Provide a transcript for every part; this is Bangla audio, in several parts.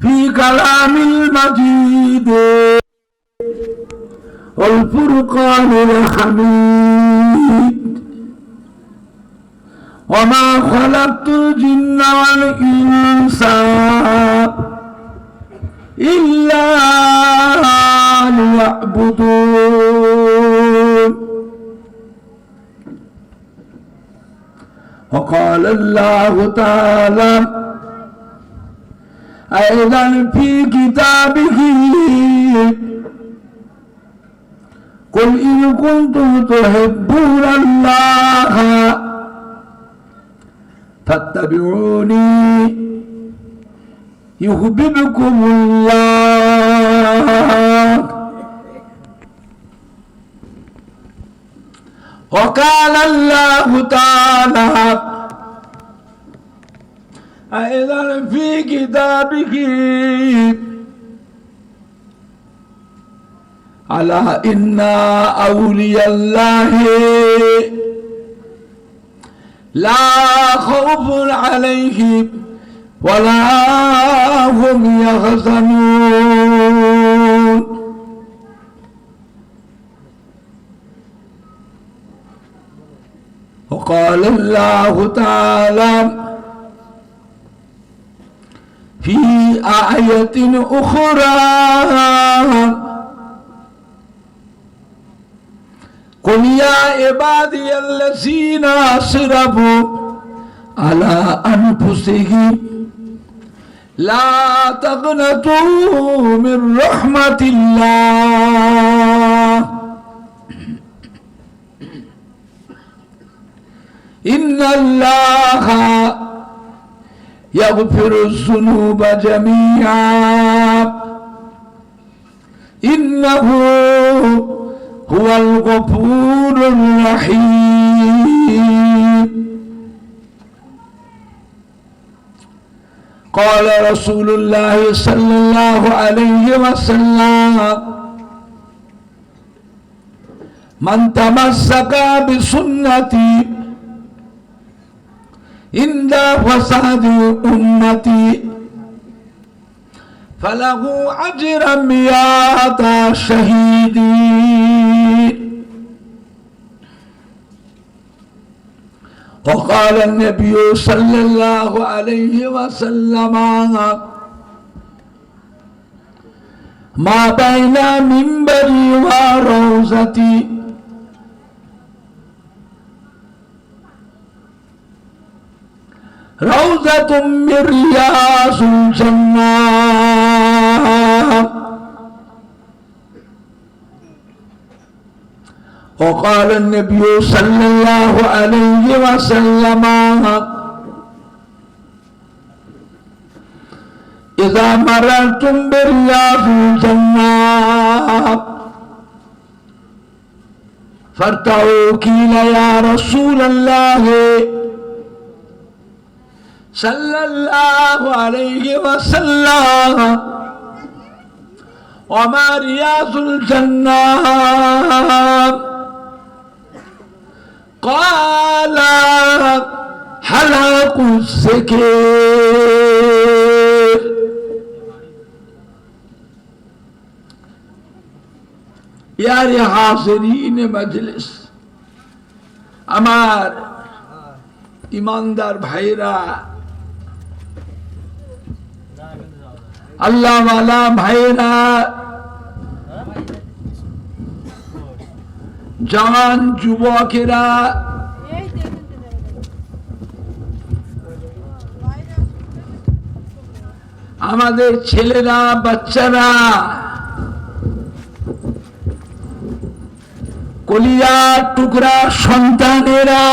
في كلام المجيد والفرقان الحميد وما خلقت الجن والإنس إلا ليعبدون وقال الله تعالى أيضا في كتابه قل إن كنتم تحبون الله فاتبعوني يحببكم الله وقال الله تعالى أيضا في كتابه ألا إن أولياء الله لا خوف عليهم ولا هم يحزنون. وقال الله تعالى في آية أخرى قل يا عبادي الذين أسرفوا على أنفسهم لا تقنطوا من رحمة الله إن الله يغفر الذنوب جميعا. إنه هو الغفور الرحيم. قال رسول الله صلى الله عليه وسلم من تمسك بسنتي عند فساد أمتي. فله أجر مئات شهيد وقال النبي صلى الله عليه وسلم ما بين منبري وروزتي روضة من رياض الجنة. وقال النبي صلى الله عليه وسلم إذا مررتم برياض الجنة فارتعوا قيل يا رسول الله صلى الله عليه وسلم وما رياض الجنة قال حلق السكير ইয়ারে হাসরিন মজলিস আমার ইমানদার ভাইরা আল্লাহওয়ালা ভাইরা। জওয়ান যুবকেরা। আমাদের ছেলেরা বাচ্চারা। কলিয়া টুকরা সন্তানেরা।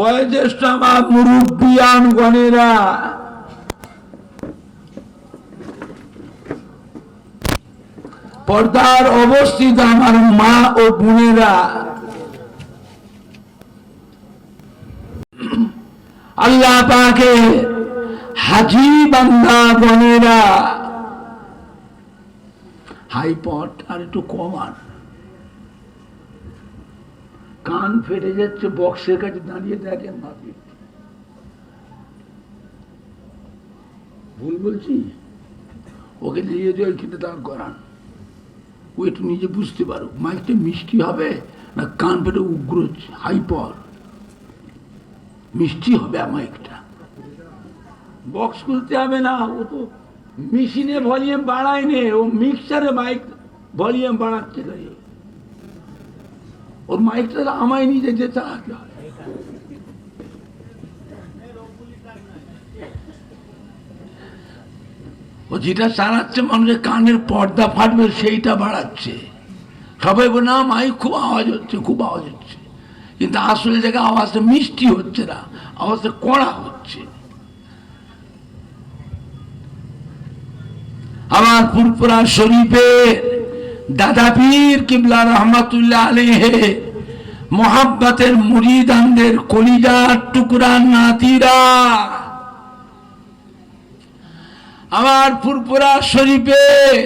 বয়োজ্যেষ্ঠ আমার মুরব্বিয়ান গণেরা। পর্দার অবস্থিত আমার মা ও বোনেরা। আল্লাহ পাকে হাজি বান্দা গণেরা। হাইপট আর একটু কমান। কান ফেটে যাচ্ছে, বক্সের কাছে দাঁড়িয়ে দেখেন নাপিত ভুল বলছি? ওকে নিয়ে দিয়ে খেতে দাঁড় করান। ও একটু নিজে বুঝতে পারো মাইকটা মিষ্টি হবে না কান ফেটে উগ্র হাইপর? মিষ্টি হবে মাইকটা। বক্স খুলতে হবে না, ও তো মেশিনে ভলিউম বাড়ায় নে ও মিক্সারে মাইক ভলিউম বাড়াচ্ছে ওর মাইকটা আমায় নিজে যে চালাতে হয় ও যেটা চালাচ্ছে মানুষের কানের পর্দা ফাটবে, সেইটা বাড়াচ্ছে। সবাই বলে, না মাইক খুব আওয়াজ হচ্ছে, খুব আওয়াজ হচ্ছে। কিন্তু আসলে জায়গায় আওয়াজটা মিষ্টি হচ্ছে না, আওয়াজটা কড়া হচ্ছে। আমার পুরপুরা শরীফের দাদা পীর কিবলা রহমাতুল্লাহ আলেহে মোহাব্বতের মুরিদানদের কলিজার টুকরা নাতিরা। আমার ফুরপুরা শরীফের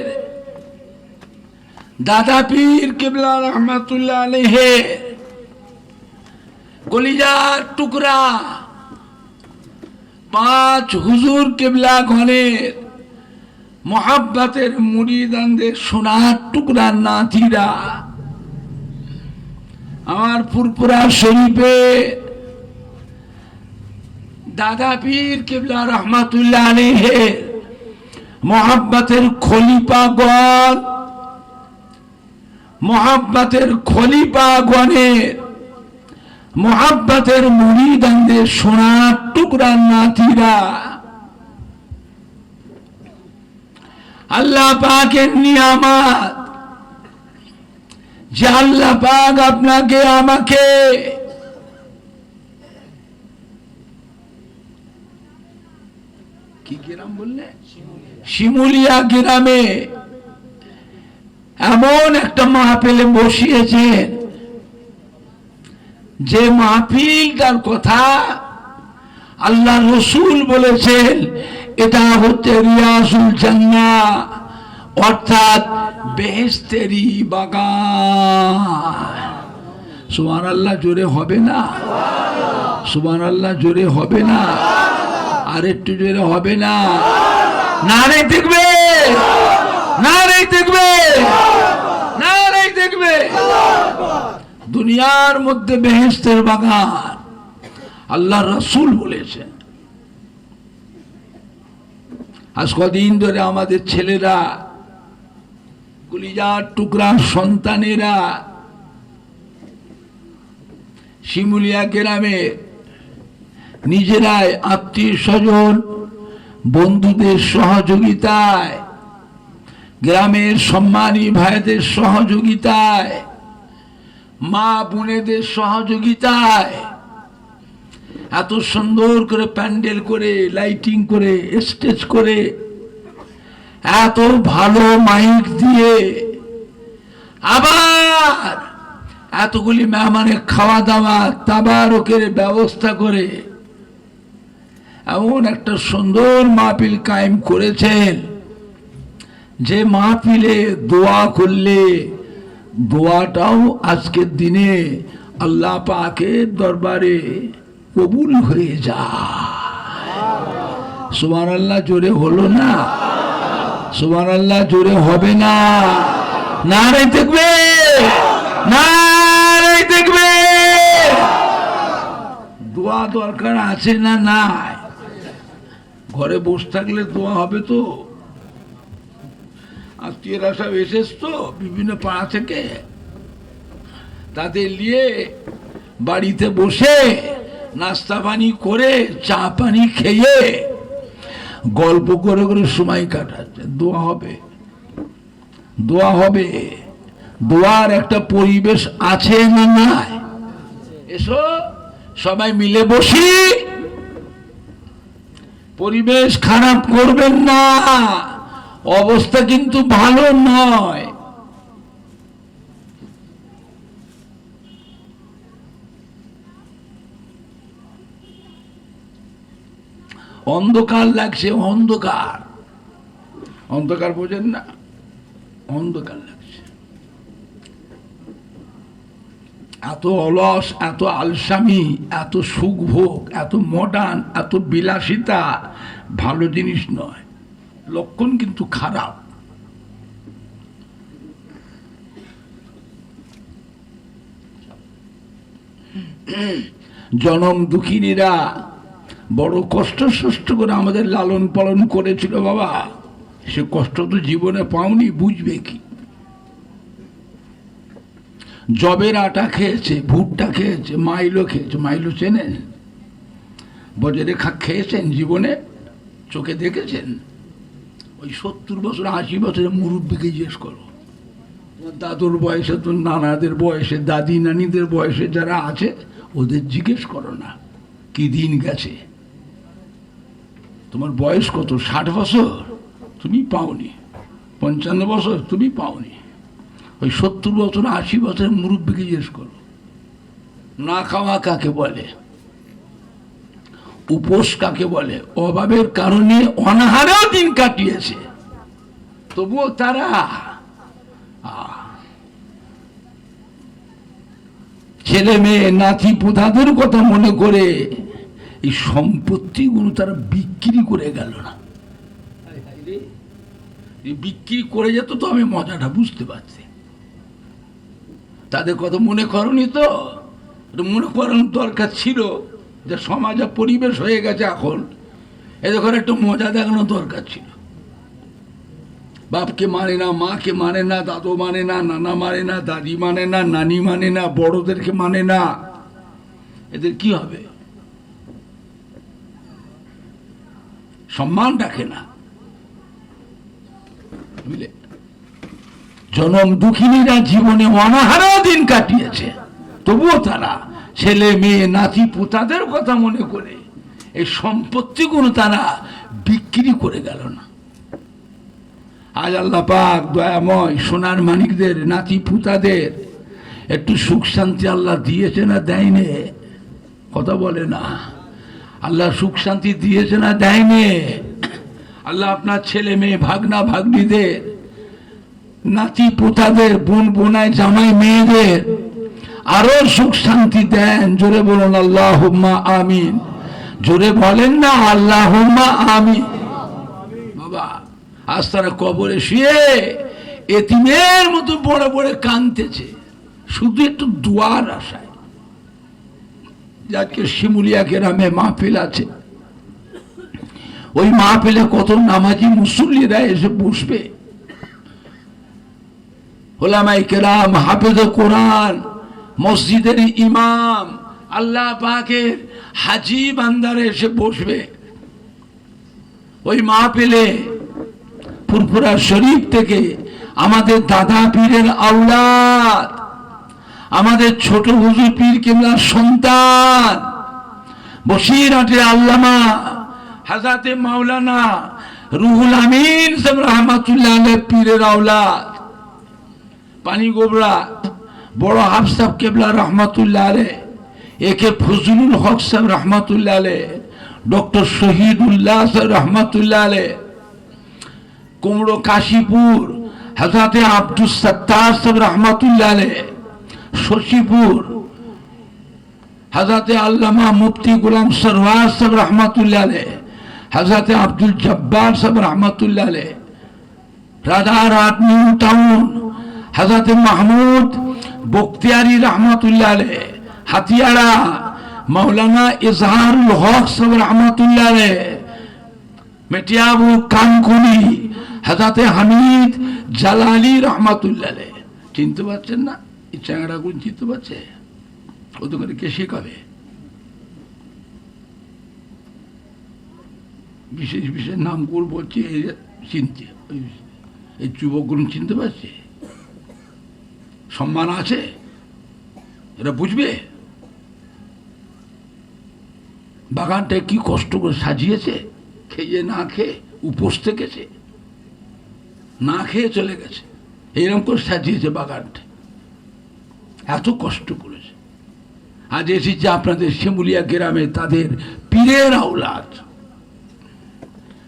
দাদা পীর কিবলা রহমাতুল্লাহ আলেহে কলিজার টুকরা পাঁচ হুজুর কেবলা ঘনের মহাব্বাতের মুড়িদানদের সোনার টুকরা নাতিরা আমার ফুরপুরা শরীফে দাদা পীর কেবলা রহমাতুল্লাহ আলেহের মহাব্বাতের খলিপাগণ মহাব্বাতের খলিপাগণের মহাব্বাতের মুড়িদানদের সোনার টুকরা নাতিরা আল্লাহ পাকের নিয়ামাত। যে আল্লাহ পাক আপনাকে, আমাকে কি গ্রাম বললে? শিমুলিয়া গ্রামে এমন একটা মাহফিলে বসিয়েছেন। যে মাহফিল তার কথা আল্লাহ রসুল বলেছেন এটা হচ্ছে রিয়াসুল জান্না, অর্থাৎ বেহেস্তেরি বাগান। সুমান আল্লাহ জোরে হবে না? সুমান আল্লাহ জোরে হবে না? আর একটু জোরে হবে না? না রে দেখবে? না রে দেখবে? না রে দেখবে? দুনিয়ার মধ্যে বেহেস্তের বাগান। আল্লাহ রসুল বলেছেন। আজ কদিন ধরে আমাদের ছেলেরা গুলিজার টুকরা সন্তানেরা শিমুলিয়া গ্রামে নিজেরাই আত্মীয় স্বজন বন্ধুদের সহযোগিতায়, গ্রামের সম্মানী ভাইদের সহযোগিতায় মা বোনেদের সহযোগিতায় এত সুন্দর করে প্যান্ডেল করে, লাইটিং করে, স্টেজ করে, এত ভালো মাইক দিয়ে আবার এতগুলি মেহমানের খাওয়া দাওয়া তাবারকের ব্যবস্থা করে এমন একটা সুন্দর মাহফিল কায়েম করেছেন। যে মাহফিলে দোয়া করলে, দোয়াটাও আজকের দিনে আল্লাহ পাকের দরবারে কবুল হয়ে যায়। সুমান আল্লাহ জোরে হলো না? সুমান আল্লাহ জোরে হবে না? না রে দেখবে? না দেখবে? দোয়া দরকার আছে না নাই? ঘরে বসে থাকলে দোয়া হবে তো? আত্মীয়রা সব এসেছ? তো বিভিন্ন পাড়া থেকে? তাদের নিয়ে বাড়িতে বসে নাস্তা পানি করে, চা পানি খেয়ে গল্প করে করে সময় কাটাচ্ছে। দোয়া হবে। দোয়া হবে। দোয়ার একটা পরিবেশ আছে না এসো, সবাই মিলে বসি। পরিবেশ খারাপ করবেন না। অবস্থা কিন্তু ভালো নয়। অন্ধকার লাগছে, অন্ধকার। অন্ধকার বোঝেন না, অন্ধকার লাগছে। এত অলস, এত আলসামি, এত সুখভোগ, এত মডার্ন এত বিলাসিতা ভালো জিনিস নয়। লক্ষণ কিন্তু খারাপ। জনম দুঃখিনীরা বড় কষ্ট সষ্ট করে আমাদের লালন পালন করেছিল বাবা। সে কষ্ট তো জীবনে পাওনি, বুঝবে কি? জবের আটা খেয়েছে, ভুট্টা খেয়েছে, মাইলো খেয়েছে। মাইলো চেনেন বজরে খা খেয়েছেন জীবনে? চোখে দেখেছেন? ওই সত্তর বছর, আশি বছরে মুরব্বীকে জিজ্ঞেস করো। দাদুর বয়সে তোর নানাদের বয়সে, দাদি নানিদের বয়সে যারা আছে, ওদের জিজ্ঞেস করো না। কি দিন গেছে? তোমার বয়স কত? ষাট বছর? তুমি পাওনি। পঞ্চান্ন বছর? তুমি পাওনি। ওই সত্তর বছর, আশি বছরের মুরব্বীকে জিজ্ঞেস করো। না খাওয়া কাকে বলে? উপোস কাকে বলে? অভাবের কারণে অনাহারেও দিন কাটিয়েছে। তবুও তারা ছেলে মেয়ে, নাতি, পুতাদের কথা মনে করে এই সম্পত্তিগুলো তারা বিক্রি করে গেল না। বিক্রি করে যেত তো আমি মজাটা বুঝতে পারছি। তাদের কথা মনে করনি তো? মনে করানোর দরকার ছিল যে সমাজ পরিবেশ হয়ে গেছে এখন। এ যখন একটু মজা দেখানো দরকার ছিল। বাপকে মানে না মাকে মানে না দাদু মানে না নানা মানে না দাদি মানে না নানি মানে না বড়দেরকে মানে না। এদের কি হবে? সম্মান রাখে না। জনম দুঃখিনীরা জীবনে অনাহারেও দিন কাটিয়েছে। তবুও তারা ছেলে, মেয়ে, নাতি, পোতাদের কথা মনে করে এই সম্পত্তিগুলো তারা বিক্রি করে গেল না। আজ আল্লাহ পাক দয়াময় সোনার মানিকদের, নাতি, পুতাদের একটু সুখ শান্তি আল্লাহ দিয়েছে না দেয়নি? কথা বলে না। আল্লাহ সুখ শান্তি দিয়েছে না দেয়নি? আল্লাহ আপনার ছেলে মেয়ে ভাগনা ভাগ্নিদের, নাতি পোতাদের, বোন বোনায় জামাই মেয়েদের আরও সুখ শান্তি দেন। জোরে বলুন আল্লাহ আমিন। জোরে বলেন না আল্লাহ আমিন। বাবা, আজ তারা কবরে শুয়ে এতিমের মতো বড় বড় কানতেছে শুধু একটু দুয়ার আশায়। যাকে শিমুলিয়া গ্রামে মাহফিল আছে, ওই মাহফিলে কত নামাজি মুসল্লিরা এসে বসবে। ওলামাই কেরাম, হাফেজ কোরআন, মসজিদের ইমাম, আল্লাহ পাকের হাজি বান্দারে এসে বসবে। ওই মাহফিলে ফুরফুরা শরীফ থেকে আমাদের দাদা পীরের আওলাদ আমাদের ছোট হুজুর পীর কিমলার সন্তান। বসিরহাটের আল্লামা হাজাতে মাওলানা রুহুল আমিন রহমাতুল্লাহ পীরের আওলাদ। পানি গোবরা, বড় হাফসাব কেবলা রহমাতুল্লাহ আলে একে ফজলুল হক সাহেব রহমাতুল্লাহ আলে ডক্টর শহীদুল্লাহ সাহেব রহমাতুল্লাহ আলে কুমড়ো কাশীপুর হাজাতে আব্দুল সত্তার সাহেব রহমাতুল্লাহ আলে শশীপুর হাজাতে আল্লামা মুফতি গুলাম সরওয়ার সাহেব রহমাতুল্লাহ আলে হাজাতে আব্দুল জব্বার সাহেব রহমাতুল্লাহ আলে রাজারহাট নিউ টাউন হাজাতে মাহমুদ বক্তিয়ারি রহমাতুল্লাহ আলে হাতিয়াড়া মাওলানা ইজহারুল হক সাহেব রহমাতুল্লাহ আলে মেটিয়াবু কানকুনি হাজাতে হামিদ জালালি রহমাতুল্লাহ চিনতে পারছেন না? এই চ্যাংড়াগুলো চিনতে পারছে ও তো করে কে শেখাবে বিশেষ বিশেষ নাম করে বলছে চিনতে। এই যুবকগুলো চিনতে পারছে? সম্মান আছে? এরা বুঝবে? বাগানটা কি কষ্ট করে সাজিয়েছে? খেয়ে না খেয়ে উপোস থেকেছে? না খেয়ে চলে গেছে। এরকম করে সাজিয়েছে বাগানটা। এত কষ্ট করেছে। আজ এসেছে আপনাদের শিমুলিয়া গ্রামে তাদের পীরের আওলাদ।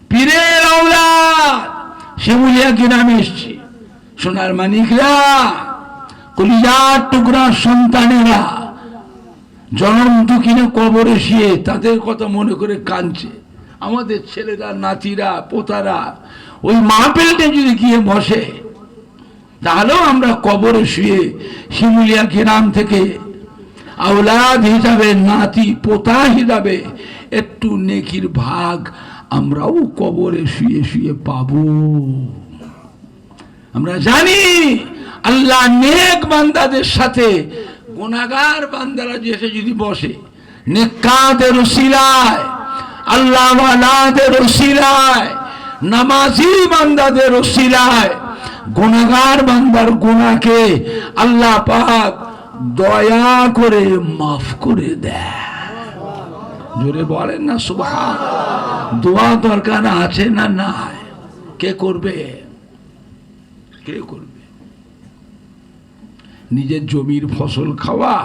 পীরের আওলাদ! শিমুলিয়া গ্রামে এসছি। সোনার মানিকরা, কলিজার টুকরা সন্তানেরা জনম দুঃখিনে কবরে শুয়ে তাদের কথা মনে করে কাঁদছে। আমাদের ছেলেরা, নাতিরা, পোতারা, ওই মাহফিলটা যদি গিয়ে বসে তাহলেও আমরা কবরে শুয়ে শিমুলিয়া গ্রাম থেকে আওলাদ হিসাবে, নাতি, পোতা হিসাবে একটু নেকির ভাগ আমরাও কবরে শুয়ে শুয়ে পাবো। আমরা জানি আল্লাহ নেক বান্দাদের সাথে গুনাগার বান্দারা এসে যদি বসে নেকাদের ওসিলায় আল্লাহ নামাজি বান্দাদের ওসিলায় গুনাগার বান্দার গুনাকে আল্লাহ পাক দয়া করে মাফ করে দেয়। জোরে বলেন না সুবহান দোয়া দরকার আছে না নাই? কে করবে? কে করবে? নিজের জমির ফসল খাওয়া,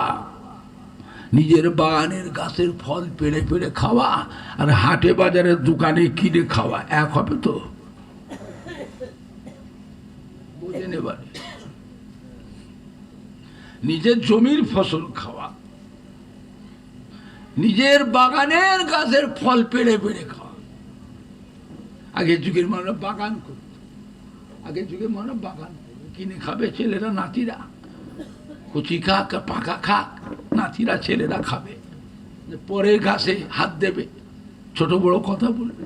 নিজের বাগানের গাছের ফল পেড়ে পেড়ে খাওয়া, আর হাটে বাজারের দোকানে কিনে খাওয়া, এক হবে তো? বোঝেন এবারে নিজের জমির ফসল খাওয়া। নিজের বাগানের গাছের ফল পেড়ে পেড়ে খাওয়া। আগের যুগের মানুষ বাগান করত। আগের যুগের মানুষ বাগান কিনে খাবে ছেলেরা, নাতিরা। কচি খাক, পাকা খাক, নাতিরা, ছেলেরা খাবে। পরের গাছে হাত দেবে। ছোট বড় কথা বলবে।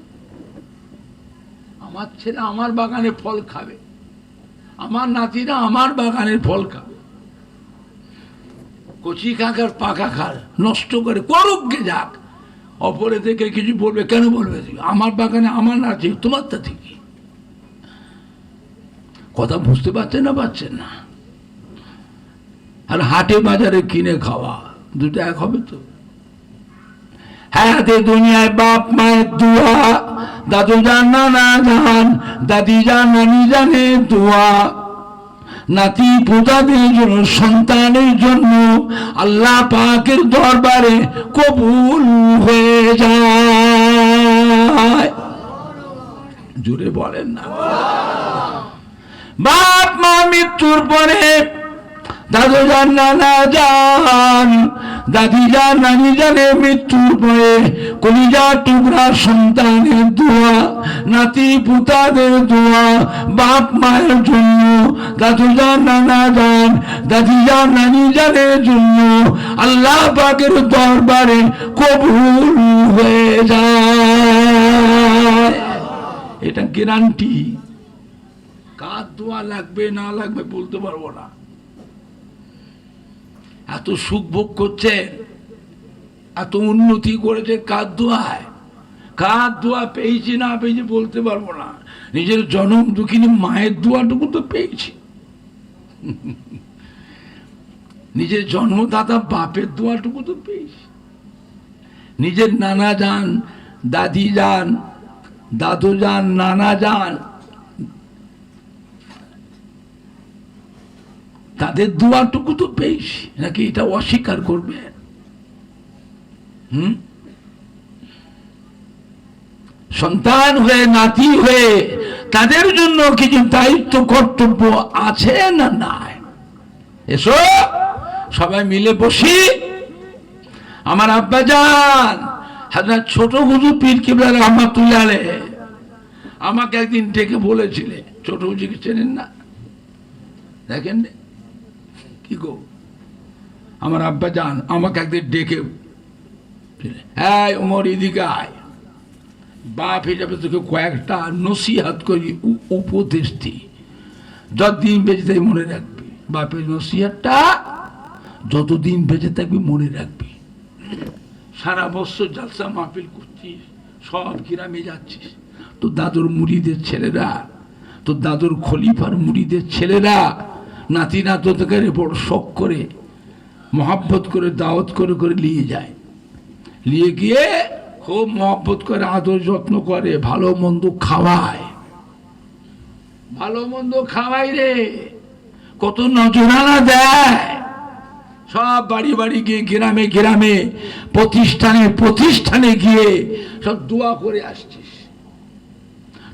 আমার ছেলে আমার বাগানে ফল খাবে। আমার নাতিরা আমার বাগানের ফল খাবে। কচি খাক আর পাকা খার নষ্ট করে করুক গে যাক। অপরে থেকে কিছু বলবে, কেন বলবে? আমার বাগানে আমার নাতি, তোমার তা থেকে কথা বুঝতে পারছেন না পারছেন না। আর হাটে বাজারে কিনে খাওয়া, দুটো এক হবে তো? হ্যাঁ দুনিয়ায় বাপ, মায়ের দোয়া দাদু যান নানা যান দাদি যান নানি জানে দোয়া। নাতি পূজাদের জন্য, সন্তানের জন্য আল্লাহ পাকের দরবারে কবুল হয়ে যায়। জোরে বলেন না। বাপ মা মৃত্যুর পরে দাদু যান নানা যান দাদি যান নানি মৃত্যুর পরে কলিজা টুকরা সন্তানের দোয়া নাতি পুতাদের দোয়া বাপ মায়ের জন্য দাদু যান নানা যান দাদি যান নানি জানের জন্য আল্লাহ পাকের দরবারে কবুল হয়ে যায়। এটা গ্যারান্টি কার দোয়া লাগবে, না লাগবে বলতে পারব না। এত সুখ ভোগ করছে, এত উন্নতি করেছে, কার দোয়ায়? কার দোয়া পেয়েছি না পেয়েছি বলতে পারব না। নিজের জনম দুঃখিনী মায়ের দোয়াটুকু তো পেয়েছি। নিজের জন্মদাতা বাপের দোয়াটুকু তো পেয়েছি। নিজের নানা যান, দাদি যান, দাদু যান, নানা যান তাদের দোয়াটুকু তো পেয়েছি নাকি এটা অস্বীকার করবে? হুম? সন্তান হয়ে, নাতি হয়ে, তাদের জন্য কিছু দায়িত্ব, কর্তব্য আছে না নাই? এসো, সবাই মিলে বসি। আমার আব্বা যান হাজার ছোট হুজুর পীর কিবলা রহমাতুল্লাহ আমাকে একদিন ডেকে বলেছিলে, ছোট হুজুরকে চেনেন না? দেখেন? কি গো? আমার আব্বা যান, আমাকে একদিন ডেকে হ্যাঁ ওমর, এদিকে আয়। বাপ হিসাবে তোকে কয়েকটা নসিহাত করি উপদেশ দিই যতদিন বেঁচে থাকবি মনে রাখবি। বাপের নসিহাতটা যতদিন বেঁচে থাকবি মনে রাখবি। সারা বছর জালসা মাহফিল করছিস, সব গ্রামে যাচ্ছিস। তো দাদুর মুড়িদের ছেলেরা তো দাদুর খলিফার মুড়িদের ছেলেরা নাতি নাতকে বড় শখ করে, মহাব্বত করে, দাওয়াত করে করে নিয়ে যায়। নিয়ে গিয়ে খুব মহব্বত করে, আদর যত্ন করে, ভালো মন্দ খাওয়ায়। ভালো মন্দ খাওয়াই রে। কত নজরানা দেয়। সব বাড়ি বাড়ি গিয়ে গ্রামে গ্রামে, প্রতিষ্ঠানে প্রতিষ্ঠানে গিয়ে সব দোয়া করে আসছিস।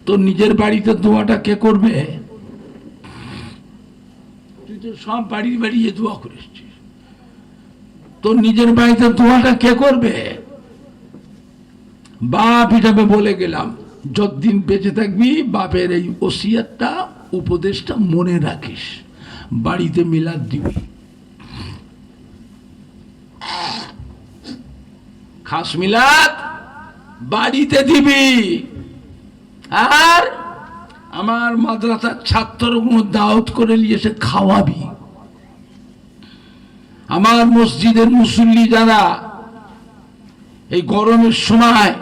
তোর নিজের বাড়িতে দোয়াটা কে করবে? তুই সব বাড়ি বাড়ি গিয়ে দোয়া করে এসছিস তোর নিজের বাড়িতে দোয়াটা কে করবে? বাপ হিসাবে বলে গেলাম, যতদিন বেঁচে থাকবি, বাপের এই ওসিয়াতটা, উপদেশটা মনে রাখিস। বাড়িতে মিলাদ দিবি। খাস মিলাদ বাড়িতে দিবি। আর আমার মাদ্রাসার ছাত্রগুলো দাওয়াত করে নিয়ে এসে খাওয়াবি। আমার মসজিদের মুসল্লি যারা, এই গরমের সময়,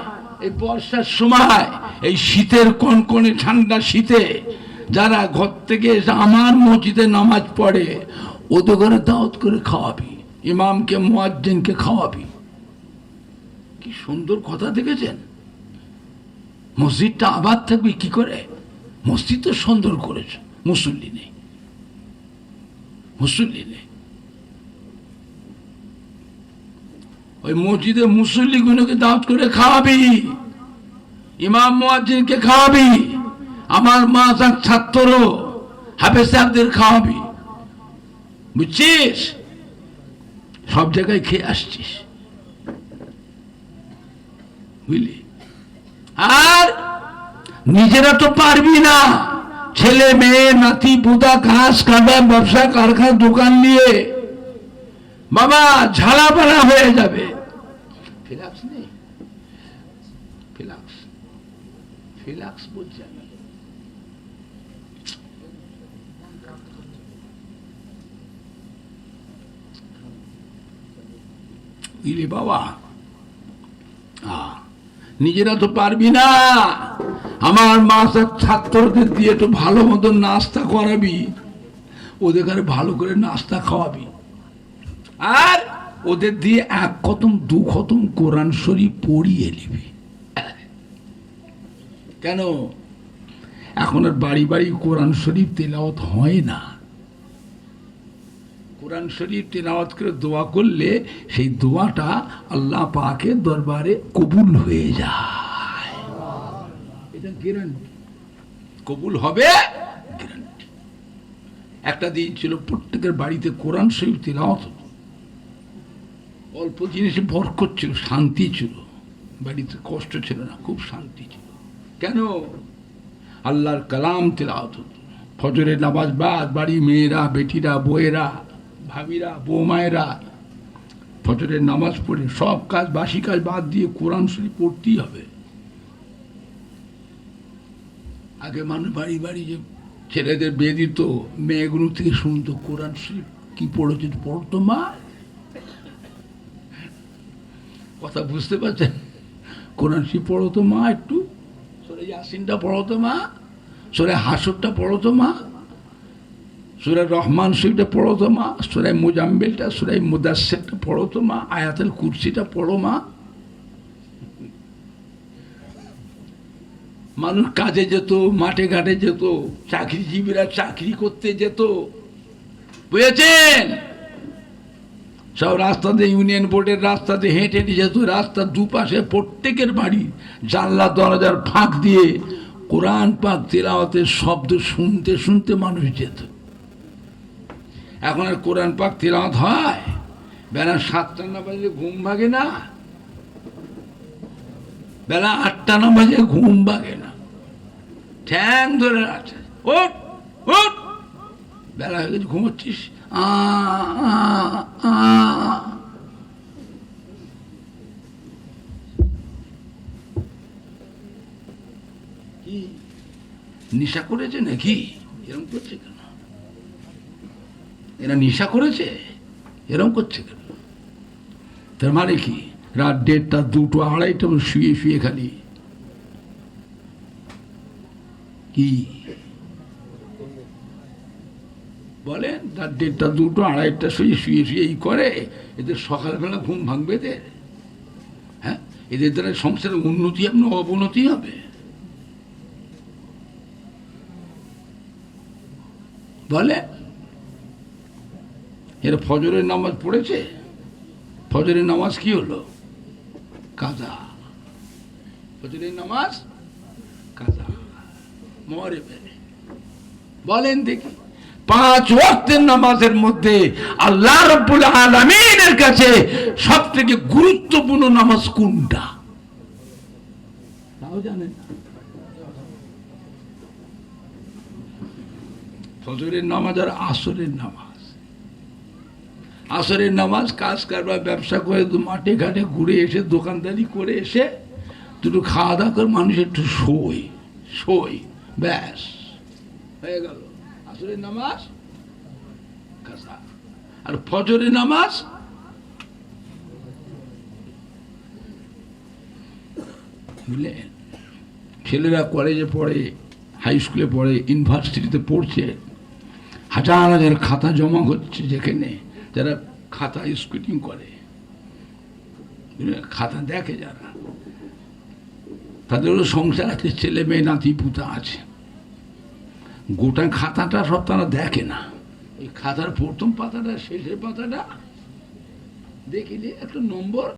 এই বর্ষার সময়, এই শীতের কনকনে ঠান্ডা শীতে, যারা ঘর থেকে এসে আমার মসজিদে নামাজ পড়ে, ওদের ঘরে দাওয়াত করে খাওয়াবি। ইমামকে, মোয়াজ্জিনকে খাওয়াবি। কি সুন্দর কথা দেখেছেন? মসজিদটা আবার থাকবে কি করে? মসজিদ তো সুন্দর করেছে। মুসল্লি নেই। মুসল্লি নেই। ওই মসজিদে মুসল্লিগুলোকে দাওয়াত করে খাওয়াবি। ইমাম মুয়াজ্জিনকে খাওয়াবি। আমার মা তার ছাত্র হাফেজ সাহেবদের খাওয়াবি। বুঝছিস? সব জায়গায় খেয়ে আসছিস। বুঝলি? আর নিজেরা তো পারবি না। ছেলে মেয়ে নাতি বুদা ঘাস কাটা ব্যবসা কারখানা দোকান নিয়ে বাবা ঝালাপালা হয়ে যাবে। ফিলাক্স নেই? ফিলাক্স ফিলাক্স বলছে আমি। ইলে বাবা। আ, নিজেরা তো পারবি না। আমার মাস্টার ছাত্রদের দিয়ে একটু ভালো মতন নাস্তা করাবি। ওদের ভালো করে নাস্তা খাওয়াবি। আর ওদের দিয়ে এক খতম, দু খতম কোরআন শরীফ পড়িয়ে নিবি। কেন? এখন আর বাড়ি বাড়ি কোরআন শরীফ তেলাওয়াত হয় না। কোরআন শরীফ তেলাওয়াত করে দোয়া করলে সেই দোয়াটা আল্লাহ পাকে দরবারে কবুল হয়ে যায়। এটা গ্যারান্টি কবুল হবে? গ্যারান্টি একটা দিন ছিল প্রত্যেকের বাড়িতে কোরআন শরীফ তেলাওয়াত হতো। অল্প জিনিসে বরকত ছিল, শান্তি ছিল। বাড়িতে কষ্ট ছিল না, খুব শান্তি ছিল। কেন? আল্লাহর কালাম তেলাওয়াত হতো। ফজরের নামাজ বাদ বাড়ি মেয়েরা, বেটিরা, বউয়েরা ভাবিরা, বৌমায়েরা, ফজরের নামাজ পড়ে সব কাজ, বাসি কাজ বাদ দিয়ে কোরআন শরীফ পড়তেই হবে। আগে মানুষ বাড়ি বাড়ি যে ছেলেদের বিয়ে দিত, মেয়েগুলো থেকে শুনতো, কোরআন শরীফ কি পড়েছে পড়তো মা? কথা বুঝতে পারছেন? কোরআন শরীফ পড়ো তো মা একটু? সরে ইয়াসিনটা পড়ো তো মা? সরে হাসরটা পড়ো তো মা? সুরাই রহমান শরীফটা পড়ো তো মা সুরাই মুজাম্বেলটা সুরাই মুদাসেরটা পড়ো তো মা আয়াতের কুরসিটা পড়ো মা। মানুষ কাজে যেত, মাঠে ঘাটে যেত, চাকরিজীবীরা চাকরি করতে যেত। বুঝেছেন? সব রাস্তাতে ইউনিয়ন বোর্ডের রাস্তাতে হেঁটে হেঁটে যেত, রাস্তার দুপাশে প্রত্যেকের বাড়ি, জানলা, দরজার ফাঁক দিয়ে কোরআন পাক, তেলাওয়াতের শব্দ শুনতে শুনতে মানুষ যেত। এখন আর কোরআন পাক তেলাওয়াত হয়? বেলা সাতটা না বাজলে ঘুম ভাগে না? বেলা আটটা না বাজে ঘুম ভাগে না? ঠ্যাং ধরে আছে। বেলা হয়ে গেছে ঘুমোচ্ছিস? আ, নিশা করেছে নাকি? এরকম করছে এরা নেশা করেছে? এরকম করছে কেন? তার মানে কি? রাত দেড়টা, দুটো, আড়াইটা শুয়ে শুয়ে খালি। কি? বলেন, রাত দেড়টা, দুটো, আড়াইটা শুয়ে শুয়ে শুয়ে এই করে, এদের সকালবেলা ঘুম ভাঙবে এদের? হ্যাঁ? এদের দ্বারা সংসারের উন্নতি হবে না অবনতি হবে? বলে এরা ফজরের নামাজ পড়েছে? ফজরের নামাজ কি হলো? কাজা। ফজরের নামাজ? কাজা। মরে বলেন দেখি। পাঁচ ওয়াক্তের নামাজের মধ্যে আল্লাহ রব্বুল আলমিনের কাছে সব থেকে গুরুত্বপূর্ণ নামাজ কোনটা? তাও জানেন ফজরের নামাজ আর আসরের নামাজ। আসরের নামাজ, কাজ কারবার, ব্যবসা করে মাঠে ঘাটে ঘুরে এসে, দোকানদারি করে এসে, দুটো খাওয়া দাওয়া করে মানুষ একটু শোয় শোয়, ব্যাস, হয়ে গেল। আসরের নামাজ আর ফজরের নামাজ বুঝলেন ছেলেরা কলেজে পড়ে হাই স্কুলে পড়ে ইউনিভার্সিটিতে পড়ছে, হাজার হাজার খাতা জমা হচ্ছে যেখানে। যারা খাতা স্কুটিং করে, খাতা দেখে যারা তাদেরও সংসার আছে, ছেলে মেয়ে, নাতি, পুতা আছে। গোটা খাতাটা সব তারা দেখে না। এই খাতার প্রথম পাতাটা, শেষের পাতাটা, দেখিলে একটা নম্বর।